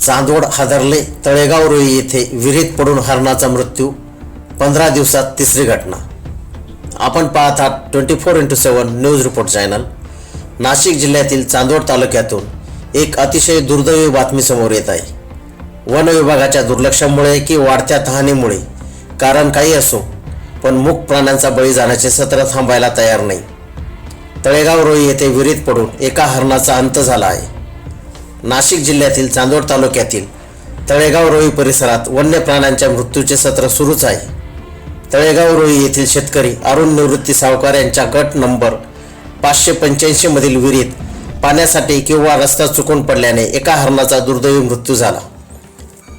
चांदवड हादरले तळेगाव रोई येथे विहिरीत पडून हरणाचा मृत्यू. पंधरा दिवसात तिसरी घटना. आपण पाहत आहात twenty four into seven news report channel. Nashik जिल्ह्यातील चांदवड तालुक्यातून एक अतिशय दुर्दैवी बातमी समोर येत आहे. वन विभागाच्या दुर्लक्षामुळे की वाढत्या तहानीमुळे कारण काही असो पण मूक प्राण्यांचा बळी जाण्याचे सत्र थांबायला तयार नाही. तळेगाव रोई येथे विहिरीत पडून एका हरणाचा अंत झाला आहे. नाशिक जिल्ह्यातील चांदोड तालुक्यातील तळेगाव रोई परिसरात वन्य प्राण्यांच्या मृत्यूचे सत्र सुरूच आहे. तळेगाव रोई येथील शेतकरी अरुण निवृत्ती सावकार यांच्या गट नंबर पाचशे पंच्याऐंशीमधील विहिरीत पाण्यासाठी किंवा रस्ता चुकून पडल्याने एका हरणाचा दुर्दैवी मृत्यू झाला.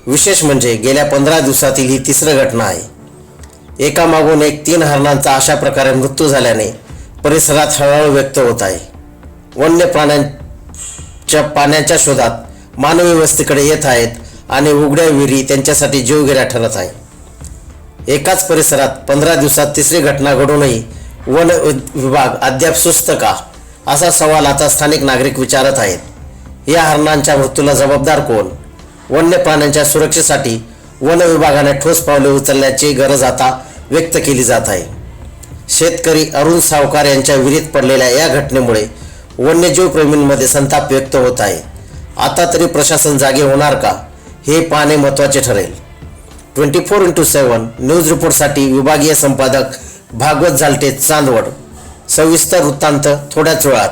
विशेष म्हणजे गेल्या पंधरा दिवसातील ही तिसरी घटना आहे. एकामागून एक तीन हरणांचा अशा प्रकारे मृत्यू झाल्याने परिसरात हळहळ व्यक्त होत आहे. वन्य प्राण्यांच्या पाण्याच्या शोधात मानवी वस्तीकडे येत आहेत आणि उघड्या विहिरी त्यांच्यासाठी जीवघेऱ्या ठरत आहे. एकाच परिसरात पंधरा दिवसात तिसरी घटना घडूनही वन विभाग अद्याप सुस्त का असा सवाल आता स्थानिक नागरिक विचारत आहेत. या हरणांच्या मृत्यूला जबाबदार कोण? वन्य प्राण्यांच्या सुरक्षेसाठी वन विभागाने ठोस पावले उचलण्याची गरज आता व्यक्त केली जात आहे. शेतकरी अरुण सावकार यांच्या विहिरीत पडलेल्या या घटनेमुळे वन्यजीव प्रेमींमध्ये संताप व्यक्त होत आहे. आता तरी प्रशासन जागे होणार का? हे पाहणे महत्त्वाचे ठरेल. Twenty four into seven news रिपोर्टसाठी विभागीय संपादक भागवत झालटे चांदवड. सविस्तर वृत्तांत थोड्याच वेळात.